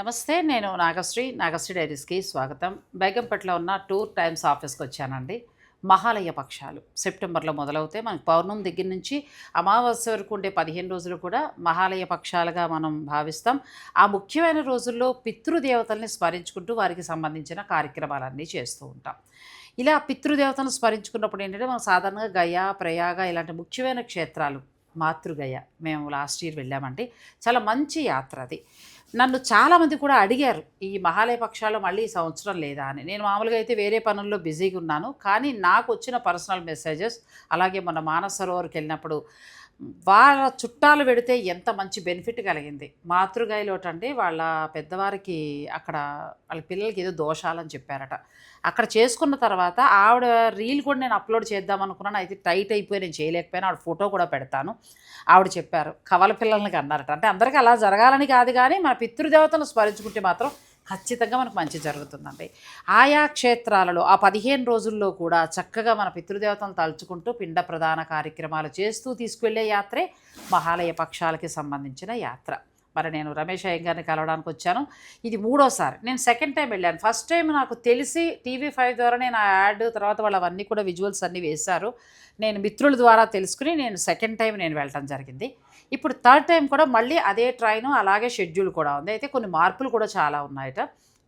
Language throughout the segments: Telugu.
నమస్తే నేను నాగశ్రీ నాగశ్రీ డైరీస్కి స్వాగతం. బేగంపేటలో ఉన్న టూర్ టైమ్స్ ఆఫీస్కి వచ్చానండి. మహాలయ పక్షాలు. సెప్టెంబర్లో మొదలవుతే మనకి పౌర్ణమి దగ్గర నుంచి అమావాస్య వరకు ఉండే పదిహేను రోజులు కూడా మహాలయ పక్షాలుగా మనం భావిస్తాం. ఆ ముఖ్యమైన రోజుల్లో పితృదేవతల్ని స్మరించుకుంటూ వారికి సంబంధించిన కార్యక్రమాలన్నీ చేస్తూ ఉంటాం. ఇలా పితృదేవతలను స్మరించుకున్నప్పుడు ఏంటంటే మనం సాధారణంగా గయా ప్రయాగ ఇలాంటి ముఖ్యమైన క్షేత్రాలు మాతృగయ మేము లాస్ట్ ఇయర్ వెళ్ళామండి. చాలా మంచి యాత్ర అది. నన్ను చాలామంది కూడా అడిగారు ఈ మహాలయ పక్షాలు మళ్ళీ ఈ సంవత్సరం లేదా అని. నేను మామూలుగా అయితే వేరే పనుల్లో బిజీగా ఉన్నాను కానీ నాకు వచ్చిన పర్సనల్ మెసేజెస్ అలాగే మొన్న మానసరోవర్కి వెళ్ళినప్పుడు వాళ్ళ చుట్టాలు పెడితే ఎంత మంచి బెనిఫిట్ కలిగింది. మాతృగాయలోటండి వాళ్ళ పెద్దవారికి అక్కడ వాళ్ళ పిల్లలకి ఏదో దోషాలని చెప్పారట. అక్కడ చేసుకున్న తర్వాత ఆవిడ రీల్ కూడా నేను అప్లోడ్ చేద్దాం అనుకున్నాను. అయితే టైట్ అయిపోయి నేను చేయలేకపోయాను. ఆవిడ ఫోటో కూడా పెడతాను. ఆవిడ చెప్పారు. కవల పిల్లలకి అన్నారట అంటే అందరికీ అలా జరగాలని కాదు కానీ మన పితృదేవతను స్మరించుకుంటే మాత్రం ఖచ్చితంగా మనకు మంచి జరుగుతుందండి. ఆయా క్షేత్రాలలో ఆ పదిహేను రోజుల్లో కూడా చక్కగా మన పితృదేవతలను తలుచుకుంటూ పిండ ప్రధాన కార్యక్రమాలు చేస్తూ తీసుకువెళ్ళే యాత్రే మహాలయ పక్షాలకి సంబంధించిన యాత్ర. మరి నేను రమేష్ అయ్య గారిని కలవడానికి వచ్చాను. ఇది మూడోసారి. నేను సెకండ్ టైం వెళ్ళాను. ఫస్ట్ టైం నాకు తెలిసి టీవీ ఫైవ్ ద్వారా నేను ఆ యాడ్ తర్వాత వాళ్ళు అవన్నీ కూడా విజువల్స్ అన్నీ వేశారు. నేను మిత్రుల ద్వారా తెలుసుకుని నేను సెకండ్ టైం నేను వెళ్ళటం జరిగింది. ఇప్పుడు థర్డ్ టైం కూడా మళ్ళీ అదే ట్రైన్ అలాగే షెడ్యూల్ కూడా ఉంది. అయితే కొన్ని మార్పులు కూడా చాలా ఉన్నాయట.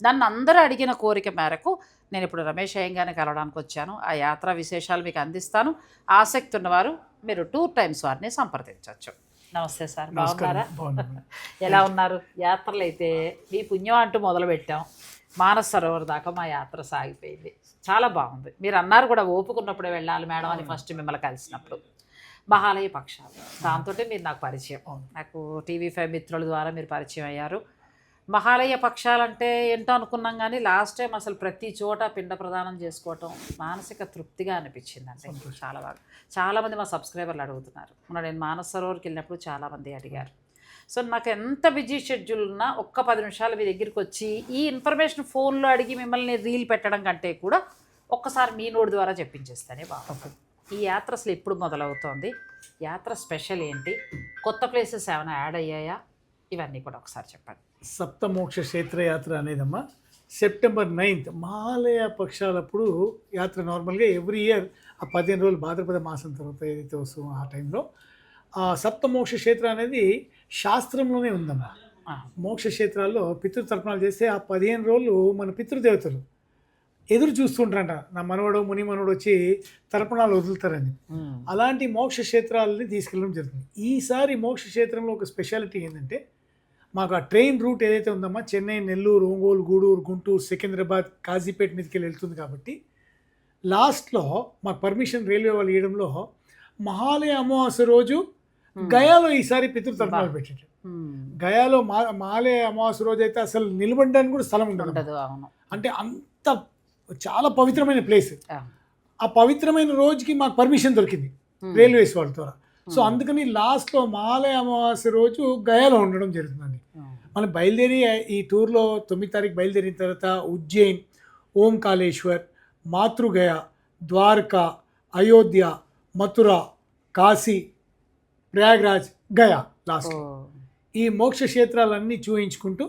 నన్ను అందరూ అడిగిన కోరిక మేరకు నేను ఇప్పుడు రమేష్ అయ్యంగానే కలవడానికి వచ్చాను. ఆ యాత్ర విశేషాలు మీకు అందిస్తాను. ఆసక్తి ఉన్నవారు మీరు టూర్ టైమ్స్ వారిని సంప్రదించవచ్చు. నమస్తే సార్ బాగున్నారా? ఎలా ఉన్నారు? యాత్రలు అయితే మీ పుణ్యం అంటూ మొదలు పెట్టాం మానస సరోవర్ దాకా మా యాత్ర సాగిపోయింది. చాలా బాగుంది. మీరు అన్నారు కూడా ఓపుకున్నప్పుడే వెళ్ళాలి మేడం అని ఫస్ట్ మిమ్మల్ని కలిసినప్పుడు. మహాలయ పక్షాలు. దాంతో మీరు నాకు పరిచయం. నాకు టీవీ ఫైవ్ మిత్రుల ద్వారా మీరు పరిచయం అయ్యారు. మహాలయ పక్షాలంటే ఏంటో అనుకున్నాం కానీ లాస్ట్ టైం అసలు ప్రతి చోట పిండ ప్రదానం చేసుకోవటం మానసిక తృప్తిగా అనిపించింది అంటే సంతోషం. చాలా బాగా. చాలామంది మా సబ్స్క్రైబర్లు అడుగుతున్నారు. మొన్న నేను మానస సరోవర్కి వెళ్ళినప్పుడు చాలామంది అడిగారు. సో నాకు ఎంత బిజీ షెడ్యూల్ ఉన్నా ఒక్క పది నిమిషాలు మీ దగ్గరికి వచ్చి ఈ ఇన్ఫర్మేషన్ ఫోన్లో అడిగి మిమ్మల్ని రీల్ పెట్టడం కంటే కూడా ఒక్కసారి మీ నోటి ద్వారా చెప్పించేస్తేనే బాగుంటుంది. ఈ యాత్ర అసలు ఎప్పుడు మొదలవుతోంది? యాత్ర స్పెషల్ ఏంటి? కొత్త ప్లేసెస్ ఏమైనా యాడ్ అయ్యాయా? ఇవన్నీ కూడా ఒకసారి చెప్పండి. సప్తమోక్ష క్షేత్రయాత్ర అనేదమ్మా. సెప్టెంబర్ నైన్త్ మహాలయ పక్షాలప్పుడు యాత్ర నార్మల్గా ఎవ్రీ ఇయర్ ఆ పదిహేను రోజులు భాద్రపద మాసం తర్వాత ఏదైతే వస్తుందో ఆ టైంలో ఆ సప్తమోక్ష క్షేత్ర అనేది శాస్త్రంలోనే ఉందమ్మా. మోక్ష క్షేత్రాల్లో పితృతర్పణాలు చేస్తే ఆ పదిహేను రోజులు మన పితృదేవతలు ఎదురు చూస్తుంటారంట. నా మనవడు ముని మనవడు వచ్చి తర్పణాలు వదులుతారని. అలాంటి మోక్ష క్షేత్రాలని తీసుకెళ్ళడం జరుగుతుంది. ఈసారి మోక్ష క్షేత్రంలో ఒక స్పెషాలిటీ ఏంటంటే మాకు ఆ ట్రైన్ రూట్ ఏదైతే ఉందమ్మా చెన్నై నెల్లూరు ఒంగోలు గూడూరు గుంటూరు సికింద్రాబాద్ కాజీపేట మీదకి వెళ్ళి వెళ్తుంది కాబట్టి లాస్ట్లో మాకు పర్మిషన్ రైల్వే వాళ్ళు ఇవ్వడంలో మహాలయ అమావాస్య రోజు గయాలో ఈసారి పితృతర్పణాలు పెట్టారు. ఉమ్, గయాలో మా మహాలయ అమావాస్య రోజు అయితే అసలు నిలబడడానికి కూడా స్థలం ఉండదు. అంటే అంత చాలా పవిత్రమైన ప్లేస్ ఆ, పవిత్రమైన రోజుకి మాకు పర్మిషన్ దొరికింది రైల్వేస్ వాళ్ళ ద్వారా. సో ఉమ్, అందుకని లాస్ట్లో మహాలయ అమావాస్య రోజు గయాలో ఉండడం జరుగుతుందండి. ఉమ్, మనం బయలుదేరి ఈ టూర్లో తొమ్మిది తారీఖు బయలుదేరిన తర్వాత ఉజ్జయిన్ ఓంకాళేశ్వర్ మాతృగయ ద్వారకా అయోధ్య మథుర కాశీ ప్రయాగ్రాజ్ గయా లాస్ట్ ఈ మోక్ష క్షేత్రాలన్నీ చూయించుకుంటూ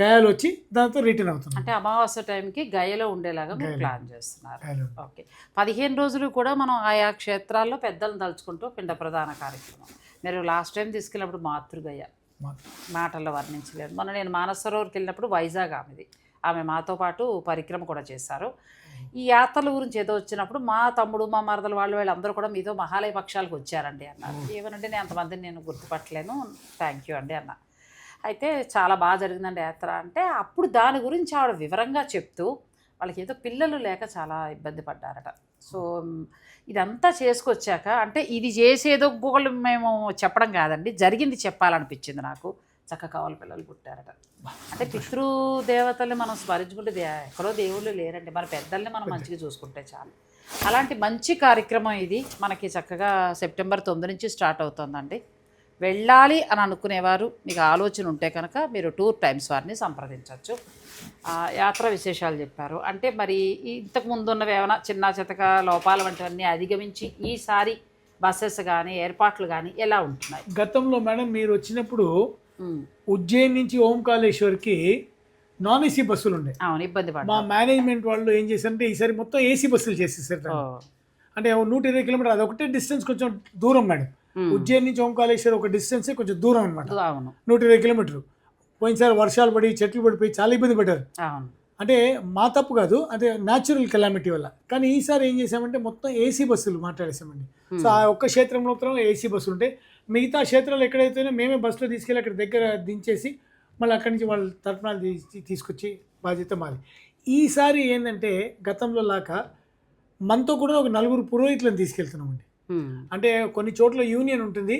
గయాలో వచ్చి దాంతో రిటర్న్ అవుతున్నాం. అంటే అమావాస్య టైంకి గయలో ఉండేలాగా మీరు. ప్లాన్ చేస్తున్నారు. ఓకే. పదిహేను రోజులు కూడా మనం ఆయా క్షేత్రాల్లో పెద్దలను తలుచుకుంటూ పిండ ప్రధాన కార్యక్రమం. మీరు లాస్ట్ టైం తీసుకెళ్ళినప్పుడు మాతృగయ్య మా- మాటల్లో వర్ణించలేదు. మొన్న నేను మానస సరోవర్కి వెళ్ళినప్పుడు వైజాగ్ ఆమెది. ఆమె మాతో పాటు పరిక్రమ కూడా చేశారు. ఈ యాత్రల గురించి ఏదో వచ్చినప్పుడు మా తమ్ముడు మా మరదలు వాళ్ళు వీళ్ళందరూ కూడా మీతో మహాలయ పక్షాలకు వచ్చారండి అన్నారు. ఏమనంటే నేను అంతమందిని నేను గుర్తుపట్టలేను. థ్యాంక్ యూ అండి అన్న. అయితే చాలా బాగా జరిగిందండి యాత్ర. అంటే అప్పుడు దాని గురించి ఆవిడ వివరంగా చెప్తూ వాళ్ళకి ఏదో పిల్లలు లేక చాలా ఇబ్బంది పడ్డారట. సో ఇదంతా చేసుకొచ్చాక అంటే ఇది చేసేదో ఇంకొకళ్ళు మేము చెప్పడం కాదండి జరిగింది చెప్పాలనిపించింది నాకు. చక్క కావాలి పిల్లలు పుట్టారట. అంటే పితృదేవతల్ని మనం స్మరించుకుంటే ఎక్కడో దేవుళ్ళు లేరండి. మన పెద్దల్ని మనం మంచిగా చూసుకుంటే చాలు. అలాంటి మంచి కార్యక్రమం ఇది. మనకి చక్కగా సెప్టెంబర్ తొమ్మిది నుంచి స్టార్ట్ అవుతుందండి. వెళ్ళాలి అని అనుకునేవారు. మీకు ఆలోచన ఉంటే కనుక మీరు టూర్ టైమ్స్ వారిని సంప్రదించవచ్చు. యాత్ర విశేషాలు చెప్పారు. అంటే మరి ఇంతకు ముందు ఉన్నవి ఏమైనా చిన్న చితక లోపాలు వంటివన్నీ అధిగమించి ఈసారి బస్సెస్ కానీ ఏర్పాట్లు కానీ ఎలా ఉంటున్నాయి? గతంలో మేడం మీరు వచ్చినప్పుడు. ఉజ్జయిన్ నుంచి ఓంకాళేశ్వర్కి నాన్ ఏసీ బస్సులు ఉండే. అవును ఇబ్బంది మా పడ్డా మేనేజ్మెంట్ వాళ్ళు ఏం చేశారంటే ఈసారి మొత్తం ఏసీ బస్సులు చేసేసారు. అంటే నూట ఇరవై కిలోమీటర్ అది ఒకటే డిస్టెన్స్ కొంచెం దూరం మేడం. ఉజ్జయిన్ నుంచి ఓంకాళేశ్వర్ ఒక డిస్టెన్స్ కొంచెం దూరం అనమాట నూట ఇరవై కిలోమీటర్ పోయినసారి వర్షాలు పడి చెట్లు పడిపోయి చాలా ఇబ్బంది పడ్డారు. అంటే మా తప్పు కాదు అంటే న్యాచురల్ కెలామిటీ వల్ల. కానీ ఈసారి ఏం చేసామంటే మొత్తం ఏసీ బస్సులు మాట్లాడేసామండి సో ఆ ఒక్క క్షేత్రంలో మాత్రం ఏసీ బస్సులు ఉంటాయి. మిగతా క్షేత్రాలు ఎక్కడైతేనే మేమే బస్సులో తీసుకెళ్ళి అక్కడ దగ్గర దించేసి మళ్ళీ అక్కడి నుంచి వాళ్ళ తీసి తీసుకొచ్చి బాధ్యత మాది. ఈసారి ఏంటంటే గతంలో లాగా మనతో కూడా ఒక నలుగురు పురోహితులను తీసుకెళ్తున్నామండి. అంటే కొన్ని చోట్ల యూనియన్ ఉంటుంది.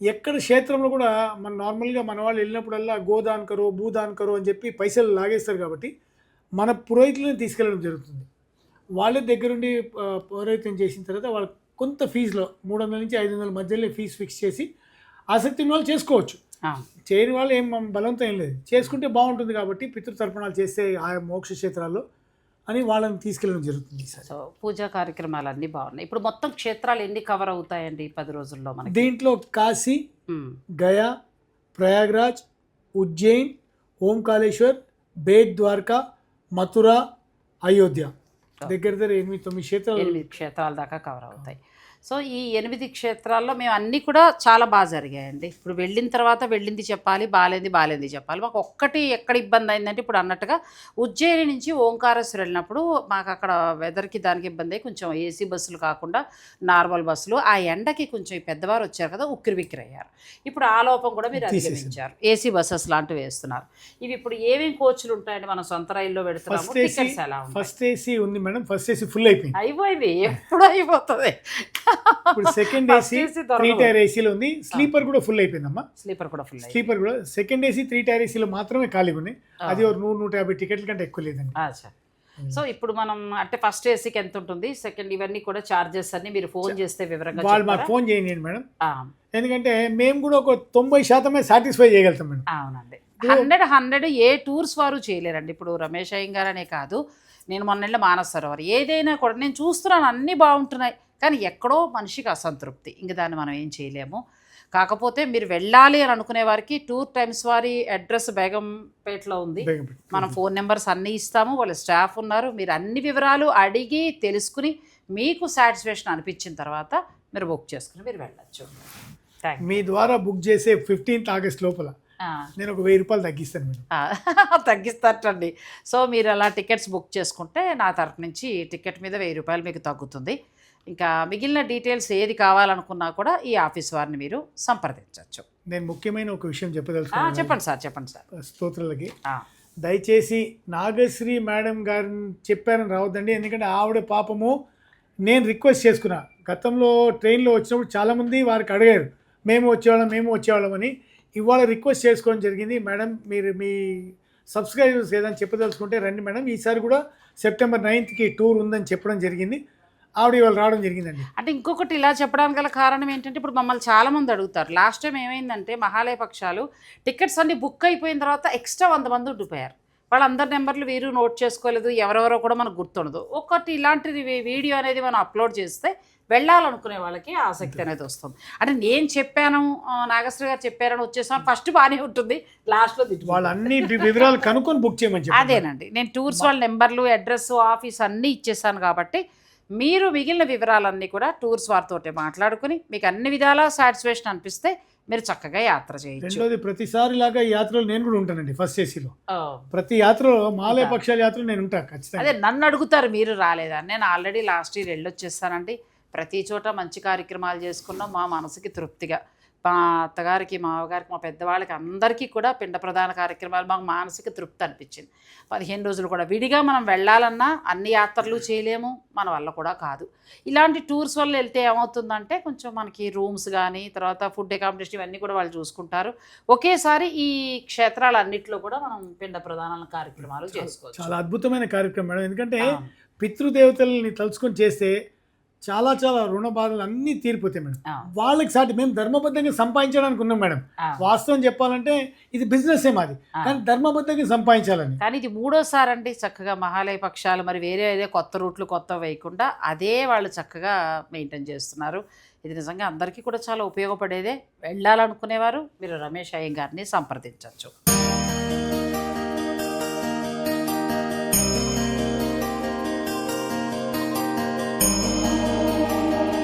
ఎక్కడ క్షేత్రంలో కూడా మన నార్మల్గా మన వాళ్ళు వెళ్ళినప్పుడల్లా గోదాన్ కరో భూదాన్ కరో అని చెప్పి పైసలు లాగేస్తారు కాబట్టి మన పురోహితులను తీసుకెళ్ళడం జరుగుతుంది. వాళ్ళ దగ్గరుండి ఆ, పౌరోహిత్యం చేసిన తర్వాత వాళ్ళ కొంత ఫీజులో మూడు వందల నుంచి ఐదు వందల మధ్యలో ఫీజు ఫిక్స్ చేసి ఆసక్తి ఉన్న వాళ్ళు చేసుకోవచ్చు. చేయని వాళ్ళు ఏం బలంతో ఏం లేదు. చేసుకుంటే బాగుంటుంది కాబట్టి పితృతర్పణాలు చేస్తే ఆ మోక్ష క్షేత్రాల్లో అని వాళ్ళని తీసుకెళ్ళడం జరుగుతుంది సో పూజా కార్యక్రమాలు అన్నీ బాగున్నాయి. ఇప్పుడు మొత్తం క్షేత్రాలు ఎన్ని కవర్ అవుతాయండి ఈ పది రోజుల్లో మనకి? దీంట్లో కాశీ. గయా ప్రయాగ్రాజ్ ఉజ్జయిన్ ఓంకాళేశ్వర్ బేట్ ద్వారకా మథుర అయోధ్య. దగ్గర దగ్గర ఎనిమిది తొమ్మిది క్షేత్రాలు ఎనిమిది క్షేత్రాల దాకా కవర్ అవుతాయి. సో ఈ ఎనిమిది క్షేత్రాల్లో మేము అన్నీ కూడా చాలా బాగా జరిగాయండి. ఇప్పుడు వెళ్ళిన తర్వాత వెళ్ళింది చెప్పాలి బాలేంది బాలేంది చెప్పాలి. మాకు ఒక్కటి ఎక్కడ ఇబ్బంది అయిందంటే ఇప్పుడు అన్నట్టుగా ఉజ్జయిని నుంచి ఓంకారేశ్వర్ వెళ్ళినప్పుడు మాకు అక్కడ వెదర్కి దానికి ఇబ్బంది అయ్యి కొంచెం ఏసీ బస్సులు కాకుండా నార్మల్ బస్సులు. ఆ ఎండకి కొంచెం పెద్దవారు వచ్చారు కదా ఉక్కిరి బిక్కిరి అయ్యారు. ఇప్పుడు ఆ లోపం కూడా మీరు. అధిగమించారు. ఏసీ బస్సెస్ లాంటివి వేస్తున్నారు. ఇవి ఇప్పుడు ఏమేమి కోచ్లు ఉంటాయండి మనం సొంత రైల్లో పెడుతున్నాము టికెట్స్ ఎలా ఫస్ట్ ఏసీ ఉంది మేడం ఫస్ట్ ఏసీ ఫుల్ అయిపోయింది. అయిపోయింది. ఎప్పుడు అయిపోతుంది. ఇప్పుడు సెకండ్ ఏసీ త్రీ. టైర్ ఏసీలో ఉంది. స్లీపర్ కూడా ఫుల్ అయిపోయిందమ్మా. స్లీపర్ కూడా ఫుల్ స్లీపర్ కూడా సెకండ్ ఏసీ త్రీ టైర్ ఏసీలో మాత్రమే ఖాళీగా ఉన్నాయి. అది ఒక నూరు నూట యాభై టికెట్ల కంటే ఎక్కువ లేదండి. సో ఇప్పుడు మనం అంటే ఫస్ట్ ఏసీకి ఎంత ఉంటుంది? సెకండ్ ఇవన్నీ కూడా చార్జెస్ అన్ని మీరు ఫోన్ చేస్తే వివరంగా వాళ్ళు మాకు? ఫోన్ చేయండి మేడం. ఎందుకంటే మేము కూడా ఒక తొంభై శాతమే సాటిస్ఫై చేయగలుగుతాం మేడం. అవునండి. హండ్రెడ్ హండ్రెడ్ ఏ టూర్స్ వారు చేయలేరండి. ఇప్పుడు రమేష్ అయ్యంగార్ అనే కాదు. నేను మొన్నెళ్ళ మానస సరోవర్. ఏదైనా కూడా నేను చూస్తున్నాను అన్నీ బాగుంటున్నాయి. కానీ ఎక్కడో మనిషికి అసంతృప్తి. ఇంక దాన్ని మనం ఏం చేయలేము. కాకపోతే మీరు వెళ్ళాలి అని అనుకునే వారికి టూర్ టైమ్స్ వారి అడ్రస్ బేగంపేటలో ఉంది. మనం ఫోన్ నెంబర్స్ అన్నీ ఇస్తాము. వాళ్ళ స్టాఫ్ ఉన్నారు. మీరు అన్ని వివరాలు అడిగి తెలుసుకుని మీకు సాటిస్ఫాక్షన్ అనిపించిన తర్వాత మీరు బుక్ చేసుకుని మీరు వెళ్ళచ్చు. థ్యాంక్ మీ ద్వారా బుక్ చేసే ఫిఫ్టీన్త్ ఆగస్ట్ లోపల. నేను ఒక వెయ్యి రూపాయలు తగ్గిస్తాను మేడం. తగ్గిస్తారటండి. సో మీరు అలా టికెట్స్ బుక్ చేసుకుంటే నా తరపు నుంచి టికెట్ మీద వెయ్యి రూపాయలు మీకు తగ్గుతుంది. ఇంకా మిగిలిన డీటెయిల్స్ ఏది కావాలనుకున్నా కూడా ఈ ఆఫీస్ వారిని మీరు సంప్రదించవచ్చు నేను ముఖ్యమైన ఒక విషయం చెప్పదలుచుకున్నాను. చెప్పండి సార్ చెప్పండి సార్. స్తోత్రులకి. దయచేసి నాగశ్రీ మేడం గారిని చెప్పారని రావద్దండి. ఎందుకంటే ఆవిడ పాపము నేను రిక్వెస్ట్ చేసుకున్నా. గతంలో ట్రైన్లో వచ్చినప్పుడు చాలామంది వారికి అడిగారు. మేము వచ్చేవాళ్ళం మేము వచ్చేవాళ్ళం అని. ఇవాళ రిక్వెస్ట్ చేసుకోవడం జరిగింది. మేడం మీరు మీ సబ్స్క్రైబర్స్ ఏదైనా చెప్పదలుచుకుంటే రండి మేడం. ఈసారి కూడా సెప్టెంబర్ నైన్త్కి టూర్ ఉందని చెప్పడం జరిగింది. ఆవిడ ఇవాళ రావడం జరిగిందండి. అంటే ఇంకొకటి ఇలా చెప్పడానికి గల కారణం ఏంటంటే ఇప్పుడు మమ్మల్ని చాలామంది అడుగుతారు. లాస్ట్ టైం ఏమైందంటే మహాలయ పక్షాలు టికెట్స్ అన్ని బుక్ అయిపోయిన తర్వాత ఎక్స్ట్రా వంద మంది ఉండిపోయారు. వాళ్ళందరి నెంబర్లు వీరు నోట్ చేసుకోలేదు ఎవరెవరో కూడా మనకు గుర్తుండదు. ఒకటి ఇలాంటిది వీడియో అనేది మనం అప్లోడ్ చేస్తే వెళ్ళాలనుకునే వాళ్ళకి ఆసక్తి అనేది వస్తుంది. అంటే నేను చెప్పాను నాగశ్రీ గారు చెప్పారని వచ్చేసాను ఫస్ట్ బాగానే ఉంటుంది లాస్ట్లో వాళ్ళు అన్ని వివరాలు కనుక్కొని బుక్ చేయమని అదేనండి. నేను టూర్స్ వాళ్ళ నెంబర్లు అడ్రస్ ఆఫీస్ అన్నీ ఇచ్చేసాను కాబట్టి మీరు మిగిలిన వివరాలన్నీ కూడా టూర్స్ వారితోటే మాట్లాడుకుని మీకు అన్ని విధాల సాటిస్ఫాక్షన్ అనిపిస్తే మీరు చక్కగా యాత్ర చేయొచ్చు. రెండోది ప్రతిసారి లాగా ఈ యాత్రలో నేను కూడా ఉంటానండి ఫస్ట్ ఏసీలో ప్రతి యాత్రలో మాలయ పక్షాల యాత్రలో నేను ఉంటాను ఖచ్చితంగా. అదే నన్ను అడుగుతారు మీరు రాలేదా? నేను ఆల్రెడీ లాస్ట్ ఇయర్ వెళ్ళొచ్చేస్తానండి. ప్రతి చోట మంచి కార్యక్రమాలు చేసుకున్నాం మా మనసుకి తృప్తిగా. మా అత్తగారికి మా మామగారికి మా పెద్దవాళ్ళకి అందరికీ కూడా పిండ ప్రధాన కార్యక్రమాలు మాకు మానసిక తృప్తి అనిపించింది. పదిహేను రోజులు కూడా విడిగా మనం వెళ్ళాలన్నా అన్ని యాత్రలు చేయలేము మన వల్ల కూడా కాదు. ఇలాంటి టూర్స్ వల్ల వెళ్తే ఏమవుతుందంటే కొంచెం మనకి రూమ్స్ కానీ తర్వాత ఫుడ్ అకామిడేషన్ ఇవన్నీ కూడా వాళ్ళు చూసుకుంటారు. ఒకేసారి ఈ క్షేత్రాలన్నింటిలో కూడా మనం పిండ ప్రధాన కార్యక్రమాలు చేసుకోవచ్చు. చాలా అద్భుతమైన కార్యక్రమం మేడం. ఎందుకంటే. పితృదేవతల్ని తలుచుకొని చేస్తే చాలా చాలా రుణ బాధలు అన్నీ తీరిపోతాయి మేడం. వాళ్ళకి సాటి మేము ధర్మబద్ధంగా సంపాదించడానికి ఉన్నాం మేడం. వాస్తవం చెప్పాలంటే ఇది బిజినెస్ ఏ మాది. కానీ ధర్మబద్ధంగా సంపాదించాలని. కానీ ఇది మూడోసారి అండి చక్కగా మహాలయ పక్షాలు మరి వేరే ఏదో కొత్త రూట్లు కొత్త వేయకుండా అదే వాళ్ళు చక్కగా మెయింటైన్ చేస్తున్నారు. ఇది నిజంగా అందరికీ కూడా చాలా ఉపయోగపడేదే. వెళ్ళాలనుకునేవారు. మీరు రమేష్ అయ్యం గారిని సంప్రదించవచ్చు.